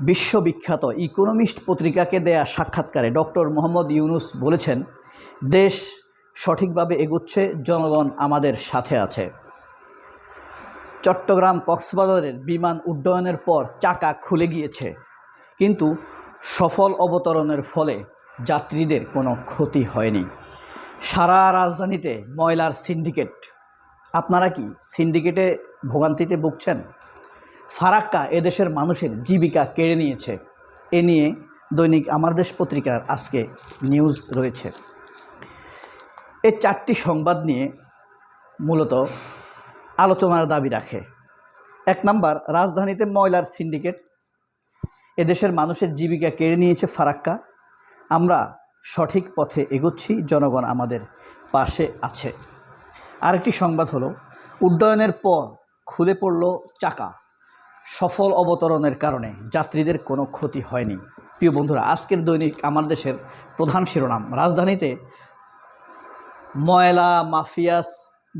বিশ্ববিখ্যাত ইকোনমিস্ট পত্রিকাকে দেয়া সাক্ষাৎকারে ডক্টর মোহাম্মদ ইউনুস বলেছেন, দেশ সঠিকভাবে এগুচ্ছে, জনগণ আমাদের সাথে আছে। চট্টগ্রাম কক্সবাজারের বিমান উড্ডয়নের পর চাকা খুলে গিয়েছে, কিন্তু সফল অবতরণের ফলে যাত্রীদের কোনো ক্ষতি হয়নি। সারা রাজধানীতে ময়লার সিন্ডিকেট। আপনারা কি সিন্ডিকেটে ভোগান্তিতে ভুগছেন? ফারাক্কা এদেশের মানুষের জীবিকা কেড়ে নিয়েছে। এ নিয়ে দৈনিক আমার দেশ পত্রিকার আজকে নিউজ রয়েছে। এই চারটি সংবাদ নিয়ে মূলত আলোচনার দাবি রাখে। এক নাম্বার, রাজধানীতে ময়লার সিন্ডিকেট। এদেশের মানুষের জীবিকা কেড়ে নিয়েছে ফারাক্কা। আমরা সঠিক পথে এগোচ্ছি, জনগণ আমাদের পাশে আছে। আরেকটি সংবাদ হলো, উড্ডয়নের পর খুলে পড়ল চাকা। সফল অবতরণের কারণে যাত্রীদের কোনো ক্ষতি হয়নি। প্রিয় বন্ধুরা, আজকের দৈনিক আমার দেশের প্রধান শিরোনাম, রাজধানীতে ময়লা মাফিয়াস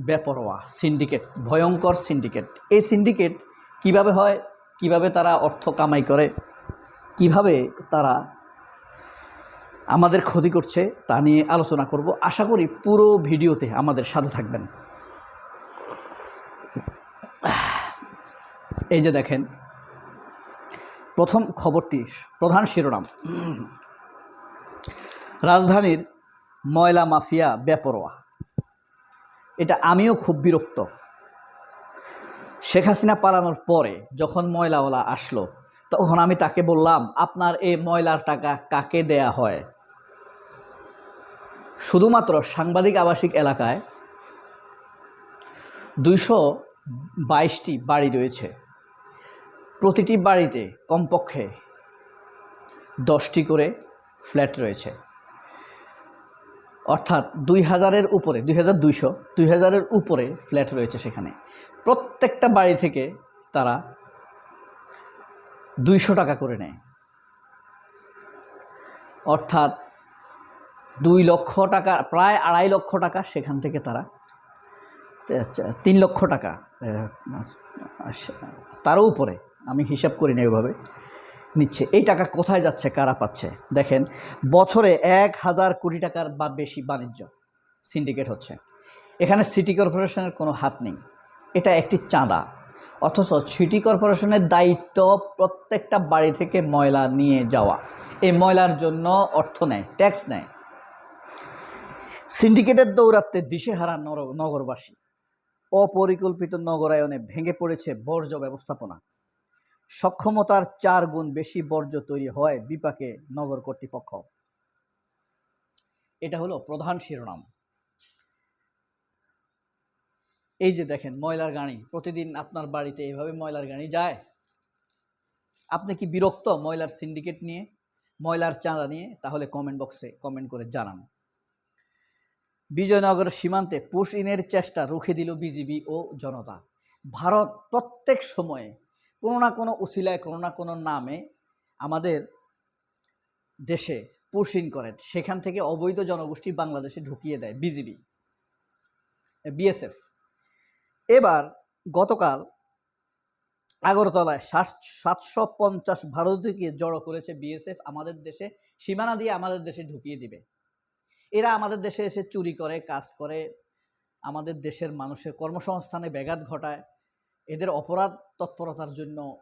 বেপরোয়া, সিন্ডিকেট, ভয়ঙ্কর সিন্ডিকেট। এই সিন্ডিকেট কীভাবে হয়, কীভাবে তারা অর্থ কামাই করে, কীভাবে তারা আমাদের ক্ষতি করছে, তা নিয়ে আলোচনা করব। আশা করি পুরো ভিডিওতে আমাদের সাথে থাকবেন। এই যে দেখেন, প্রথম খবরটি, প্রধান শিরোনাম। রাজধানীর ময়লা মাফিয়া বেপরোয়া। এটা আমিও খুব বিরক্ত। শেখ হাসিনা পালানোর পরে যখন ময়লাওয়ালা আসলো, তখন আমি তাকে বললাম, আপনার এই ময়লার টাকা কাকে দেয়া হয়? শুধুমাত্র সাংবাদিক আবাসিক এলাকায় দুইশো বাইশটি বাড়ি রয়েছে। প্রতিটি বাড়িতে কমপক্ষে দশটি করে ফ্ল্যাট রয়েছে। অর্থাৎ দুই হাজারের উপরে, দুই হাজার দুইশো, দুই হাজারের উপরে ফ্ল্যাট রয়েছে সেখানে। প্রত্যেকটা বাড়ি থেকে তারা দুইশো টাকা করে নেয়। অর্থাৎ দুই লক্ষ টাকা, প্রায় আড়াই লক্ষ টাকা সেখান থেকে তারা, তিন লক্ষ টাকা তারও উপরে আমি হিসাব করি না ওইভাবে নিচ্ছে। এই টাকা কোথায় যাচ্ছে, কারা পাচ্ছে? দেখেন, বছরে এক হাজার কোটি টাকার বা বেশি বাণিজ্য সিন্ডিকেট হচ্ছে। এখানে সিটি কর্পোরেশনের কোনো হাত নেই। এটা একটি চাঁদা। অথচ সিটি কর্পোরেশনের দায়িত্ব প্রত্যেকটা বাড়ি থেকে ময়লা নিয়ে যাওয়া। এই ময়লার জন্য অর্থ নেয় ট্যাক্স নেয়। সিন্ডিকেটের দৌরাত্মে দিশেহারা নগরবাসী। অপরিকল্পিত নগরায়নে ভেঙে পড়েছে বর্জ্য ব্যবস্থাপনা। সক্ষমতার চার গুণ বেশি বর্জ্য তৈরি হয় বিপাকে নগর কর্তৃপক্ষ। এটা হলো প্রধান শিরোনাম। এই যে দেখেন, ময়লার গাড়ি। প্রতিদিন আপনার বাড়িতে এভাবে ময়লার গাড়ি যায়। আপনি কি বিরক্ত ময়লার সিন্ডিকেট নিয়ে, ময়লার চাঁদা নিয়ে? তাহলে কমেন্ট বক্সে কমেন্ট করে জানান। বিজয়নগর সীমান্তে পুশ ইনের চেষ্টা রুখে দিল বিজিবি ও জনতা। ভারত প্রত্যেক সময়ে কোনো না কোনো উসিলায়, কোনো না কোনো নামে আমাদের দেশে ইন করে। সেখান থেকে অবৈধ জনগোষ্ঠী বাংলাদেশে ঢুকিয়ে দেয় বিজিবি, বিএসএফ। এবার গতকাল আগরতলায় সাত, সাতশো পঞ্চাশ ভারতীয়কে জড়ো করেছে বিএসএফ আমাদের দেশে, সীমানা দিয়ে আমাদের দেশে ঢুকিয়ে দিবে। এরা আমাদের দেশে এসে চুরি করে, কাজ করে, আমাদের দেশের মানুষের কর্মসংস্থানে ব্যাঘাত ঘটায়। এদের অপরাধ তৎপরতার জন্য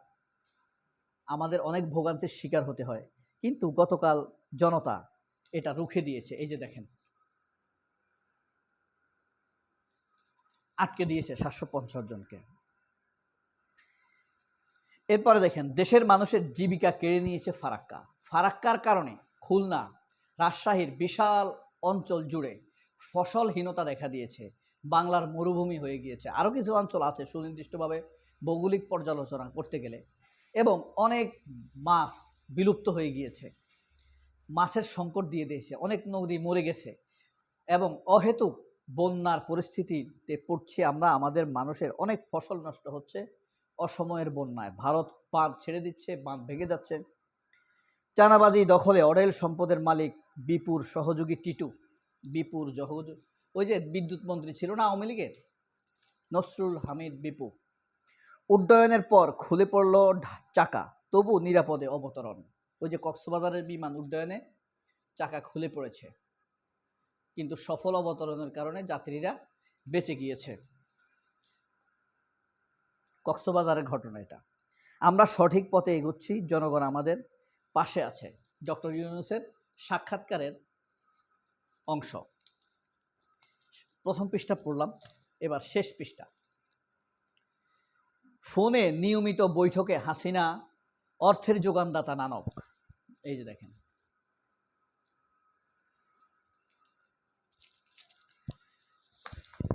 আমাদের অনেক ভোগান্তির শিকার হতে হয়। কিন্তু গতকাল জনতা এটা রুখে দিয়েছে। এই যে দেখেন। আটকে দিয়েছে সাতশো পঞ্চাশ জনকে। এরপরে দেখেন, দেশের মানুষের জীবিকা কেড়ে নিয়েছে ফারাক্কা। ফারাক্কার কারণে খুলনা, রাজশাহীর বিশাল অঞ্চল জুড়ে ফসলহীনতা দেখা দিয়েছে। বাংলার মরুভূমি হয়ে গিয়েছে। আরও কিছু অঞ্চল আছে সুনির্দিষ্টভাবে ভৌগোলিক পর্যালোচনা করতে গেলে। এবং অনেক মাছ বিলুপ্ত হয়ে গিয়েছে। মাছের সংকট দিয়ে দিয়েছে। অনেক নদী মরে গেছে। এবং অহেতুক বন্যার পরিস্থিতিতে পড়ছি আমরা, আমাদের মানুষের অনেক ফসল নষ্ট হচ্ছে অসময়ের বন্যায়। ভারত বাঁধ ছেড়ে দিচ্ছে, বাঁধ ভেঙে যাচ্ছে। চানাবাজি দখলে অডেল সম্পদের মালিক বিপুর সহযোগী টিটু। বিপুর ওই যে বিদ্যুৎ মন্ত্রী ছিল না আওয়ামী লীগের? নসরুল হামিদ বিপু। উড্ডয়নের পর খুলে পড়ল চাকা, তবু নিরাপদে অবতরণ। ওই যে কক্সবাজারের বিমান উড্ডয়নে চাকা খুলে পড়েছে। কিন্তু সফল অবতরণের কারণে যাত্রীরা বেঁচে গিয়েছে। কক্সবাজারের ঘটনা এটা। আমরা সঠিক পথে এগোচ্ছি, জনগণ আমাদের পাশে আছে। ডক্টর ইউনুসের সাক্ষাৎকারের অংশ। প্রথম পৃষ্ঠা পড়লাম, এবার শেষ পৃষ্ঠা। ফোনে নিয়মিত বৈঠকে হাসিনা, অর্থের যোগানদাতা নানক। এই যে দেখেন।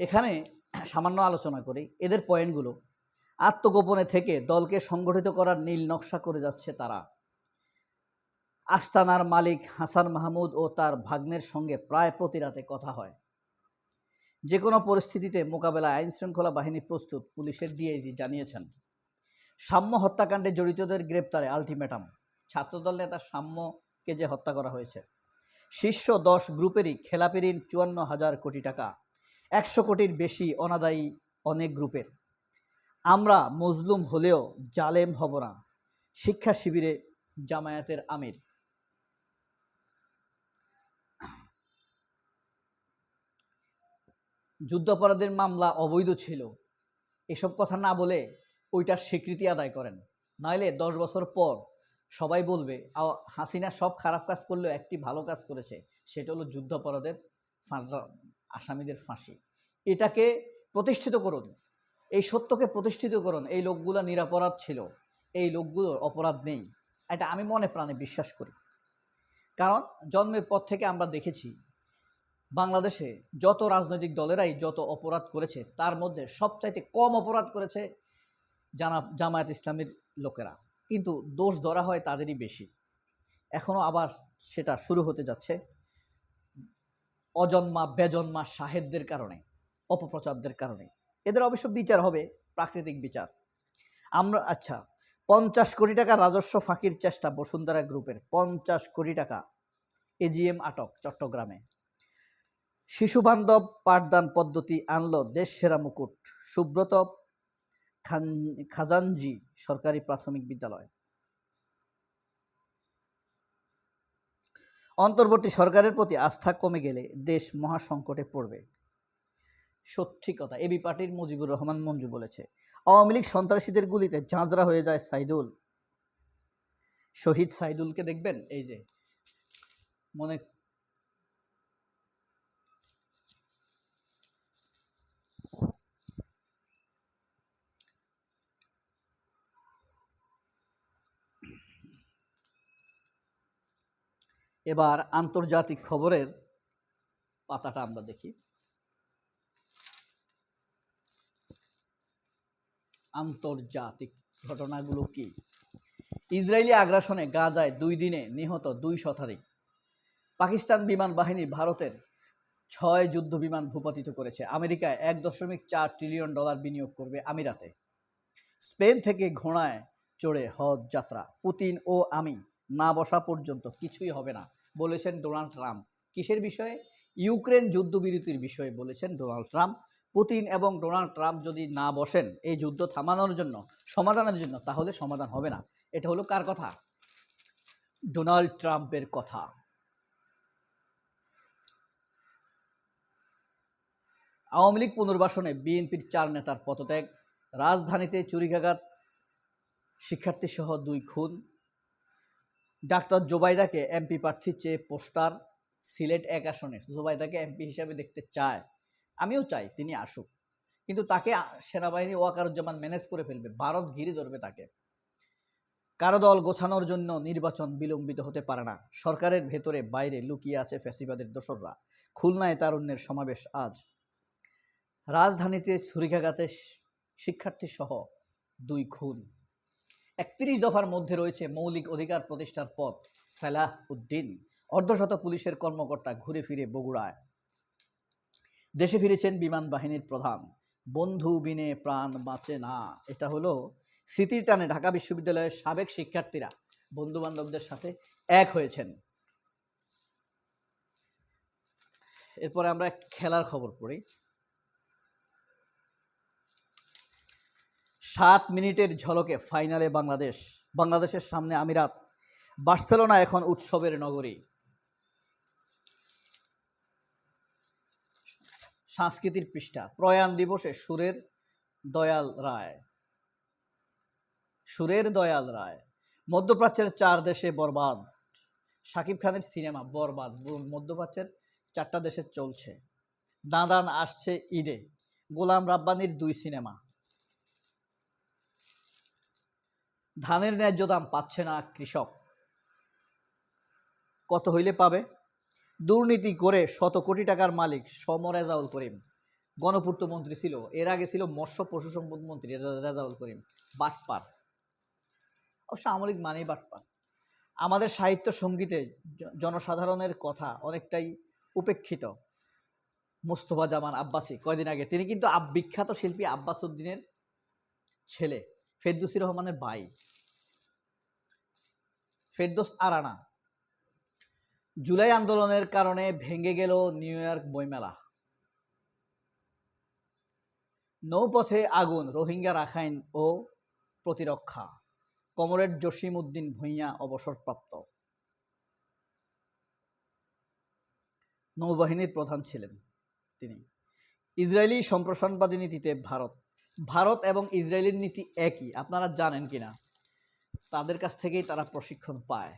এখানে সামান্য আলোচনা করি, এদের পয়েন্টগুলো আত্মগোপনে থেকে দলকে সংগঠিত করার নীল নকশা করে যাচ্ছে তারা। আস্তানার মালিক হাসান মাহমুদ ও তার ভাগ্নের সঙ্গে প্রায় প্রতি রাতে কথা হয়। যে কোনো পরিস্থিতিতে মোকাবেলায় আইন শৃঙ্খলা বাহিনী প্রস্তুত, পুলিশের ডিআইজি জানিয়েছেন। সাম্য হত্যাকাণ্ডে জড়িতদের গ্রেপ্তারে আলটিমেটাম। ছাত্রদল নেতা সাম্যকে যে হত্যা করা হয়েছে। শীর্ষ দশ গ্রুপেরই খেলাপি ঋণ চুয়ান্ন হাজার কোটি টাকা। একশো কোটির বেশি অনাদায়ী অনেক গ্রুপের। আমরা মজলুম হলেও জালেম হব না। শিক্ষা শিবিরে জামায়াতের আমির। যুদ্ধাপরাধের মামলা অবৈধ ছিল। এসব কথা না বলে ওইটার স্বীকৃতি আদায় করেন। নইলে দশ বছর পর সবাই বলবে হাসিনা সব খারাপ কাজ করলেও একটি ভালো কাজ করেছে। সেটা হলো যুদ্ধাপরাধের আসামিদের ফাঁসি। এটাকে প্রতিষ্ঠিত করুন। এই সত্যকে প্রতিষ্ঠিত করুন। এই লোকগুলো নিরাপরাধ ছিল। এই লোকগুলোর অপরাধ নেই। এটা আমি মনে প্রাণে বিশ্বাস করি। কারণ জন্মের পর থেকে আমরা দেখেছি বাংলাদেশে যত রাজনৈতিক দলেরাই যত অপরাধ করেছে, তার মধ্যে সবচাইতে কম অপরাধ করেছে জানা জামায়াত ইসলামের লোকেরা। কিন্তু দোষ ধরা হয় তাদেরই বেশি। এখনও আবার সেটা শুরু হতে যাচ্ছে। অজন্মা, বেজন্মা, শাহেদদের কারণে, অপপ্রচারদের কারণে। এদের অবশ্য বিচার হবে, প্রাকৃতিক বিচার। আমরা আচ্ছা পঞ্চাশ কোটি টাকা রাজস্ব ফাঁকির চেষ্টা বসুন্ধরা গ্রুপের, পঞ্চাশ কোটি টাকা। এজিএম আটক, চট্টগ্রামে। শিশুবান্ধব পাঠদান পদ্ধতি আনলো দেশ সেরা মুকুট। সুব্রত খান, খাজানজি সরকারি প্রাথমিক বিদ্যালয়। অন্তর্বর্তী সরকারের প্রতি আস্থা কমে গেলে দেশ মহাসংকটে পড়বে। সত্যি কথা এবি পার্টির মুজিবুর রহমান মঞ্জু বলেছে, আওয়ামী লীগ সন্ত্রাসীদের গুলিতে ঝাঁঝরা হয়ে যায় সাইদুল। শহীদ সাইদুলকে দেখবেন, এই যে মনে এবার আন্তর্জাতিক খবরের পাতাটা আমরা দেখি। আন্তর্জাতিক ঘটনাগুলো কি? ইসরায়েলি আগ্রাসনে গাজায় দুই দিনে নিহত দুই শতাধিক। পাকিস্তান বিমান বাহিনী ভারতের ছয় যুদ্ধ বিমান ভূপাতিত করেছে। আমেরিকায় এক দশমিক চার ট্রিলিয়ন ডলার বিনিয়োগ করবে আমিরাতে। স্পেন থেকে ঘোড়ায় চড়ে হজ যাত্রা। পুতিন ও আমি না বসা পর্যন্ত কিছুই হবে না। বলেছেন ডোনাল্ড ট্রাম্প। কিসের বিষয়ে? ইউক্রেন যুদ্ধবিরতির বিষয়ে বলেছেন ডোনাল্ড ট্রাম্প। পুতিন এবং ডোনাল্ড ট্রাম্প যদি না বসেন এই যুদ্ধ থামানোর জন্য, সমাধানের জন্য, তাহলে সমাধান হবে না। এটা হলো কার কথা? ডোনাল্ড ট্রাম্পের কথা। আওয়ামী লীগ পুনর্বাসনে বিএনপির চার নেতার পদত্যাগ, রাজধানীতে চুরিকাঘাত, শিক্ষার্থীসহ দুই খুন ডাক্তার জোবাইদাকে এমপি প্রার্থী চেয়ে পোস্টার সিলেট এক আসনে জোবাইদাকে এমপি হিসাবে দেখতে চায়। আমিও চাই তিনি আসুক। কিন্তু তাকে সেনাবাহিনী ওয়াকারুজ্জামান ম্যানেজ করে ফেলবে। ভারত ঘিরে ধরবে তাকে। কারও দল গোছানোর জন্য নির্বাচন বিলম্বিত হতে পারে না। সরকারের ভেতরে বাইরে লুকিয়ে আছে ফ্যাসিবাদের দোসররা। খুলনায় তারুণ্যের সমাবেশ আজ। রাজধানীতে ছুরিকাঘাতে শিক্ষার্থী সহ দুই খুন। একত্রিশ দফার মধ্যে রয়েছে মৌলিক অধিকার প্রতিষ্ঠার পথ, সালাহ উদ্দিন। অর্ধশত পুলিশের কর্মকর্তা ঘুরে ফিরে বগুড়ায়। দেশে ফিরেছেন বিমান বাহিনীর প্রধান। বন্ধু বিনে প্রাণ বাঁচে না। এটা হলো স্মৃতির টানে ঢাকা বিশ্ববিদ্যালয়ের সাবেক শিক্ষার্থীরা বন্ধু বান্ধবদের সাথে এক হয়েছেন। এরপরে আমরা খেলার খবর পড়ি। সাত মিনিটের ঝলকে ফাইনালে বাংলাদেশ, বাংলাদেশের সামনে আমিরাত, বার্সেলোনা এখন উৎসবের নগরী। সাংস্কৃতিক পৃষ্ঠা, প্রয়াণ দিবসে সুরের দয়াল রায়। সুরের দয়াল রায়, মধ্যপ্রাচ্যের চার দেশে বরবাদ। শাকিব খানের সিনেমা বরবাদ মধ্যপ্রাচ্যের চারটা দেশে চলছে। দাঁদান আসছে ঈদে। গোলাম রাব্বানির দুই সিনেমা। ধানের ন্যায্য দাম পাচ্ছে না কৃষক। কত হইলে পাবে? দুর্নীতি করে শত কোটি টাকার মালিক সম রেজাউল করিম। গণপূর্ত মন্ত্রী ছিল। এর আগে ছিল মৎস্য পশু সম্পদ মন্ত্রী রেজা- রেজাউল করিম। বাটপার। অবশ্য আমলিক মানেই বাটপার। আমাদের সাহিত্য সঙ্গীতে জনসাধারণের কথা অনেকটাই উপেক্ষিত। মোস্তফা জামান আব্বাসী কয়দিন আগে। তিনি কিন্তু বিখ্যাত শিল্পী আব্বাস উদ্দিনের ছেলে। ফেরদৌসি রহমানের ভাই। ফেরদৌস আরানা। জুলাই আন্দোলনের কারণে ভেঙে গেল নিউ ইয়র্ক বইমেলা। নৌপথে আগুন, রোহিঙ্গা রাখাইন ও প্রতিরক্ষা। কমরেড জসিম উদ্দিন ভূঁইয়া অবসরপ্রাপ্ত। নৌবাহিনীর প্রধান ছিলেন তিনি। ইসরায়েলি সম্প্রসারণবাদী নীতিতে ভারত। ভারত এবং ইসরায়েলের নীতি একই, আপনারা জানেন কিনা? তাদের কাছ থেকেই তারা প্রশিক্ষণ পায়।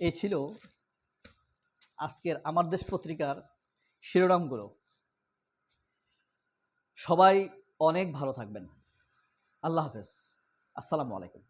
এই ছিল আজকের আমার দেশ পত্রিকার শিরোনামগুলো। সবাই অনেক ভালো থাকবেন। আল্লাহ হাফেজ। আসসালামু আলাইকুম।